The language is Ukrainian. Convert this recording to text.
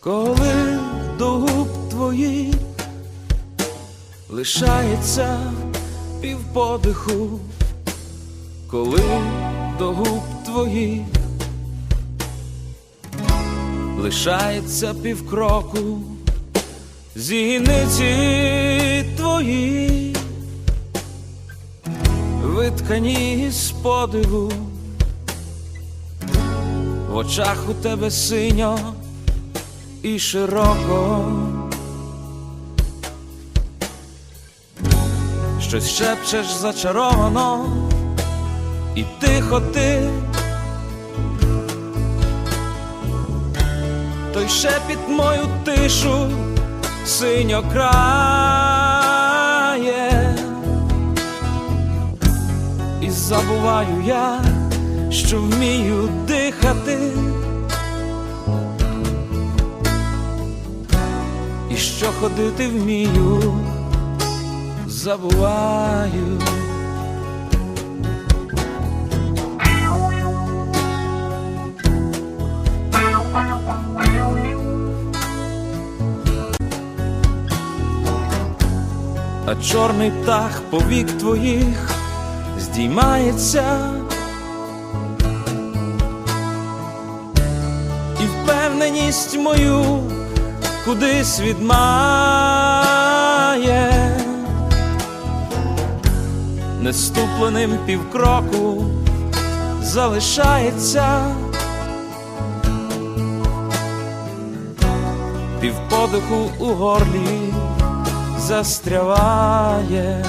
коли до губ твоїх лишається півподиху, коли до губ твоїх лишається півкроку, зіниці твої, виткані з подиву, в очах у тебе синьо і широко. Щось шепчеш зачаровано, і тихо ти, той шепіт мою тишу синьо крає, і забуваю я, що вмію дихати. Що ходити вмію, забуваю. А чорний птах повік твоїх здіймається, і впевненість мою кудись відмає, неступленим півкроку залишається, півподиху у горлі застряває.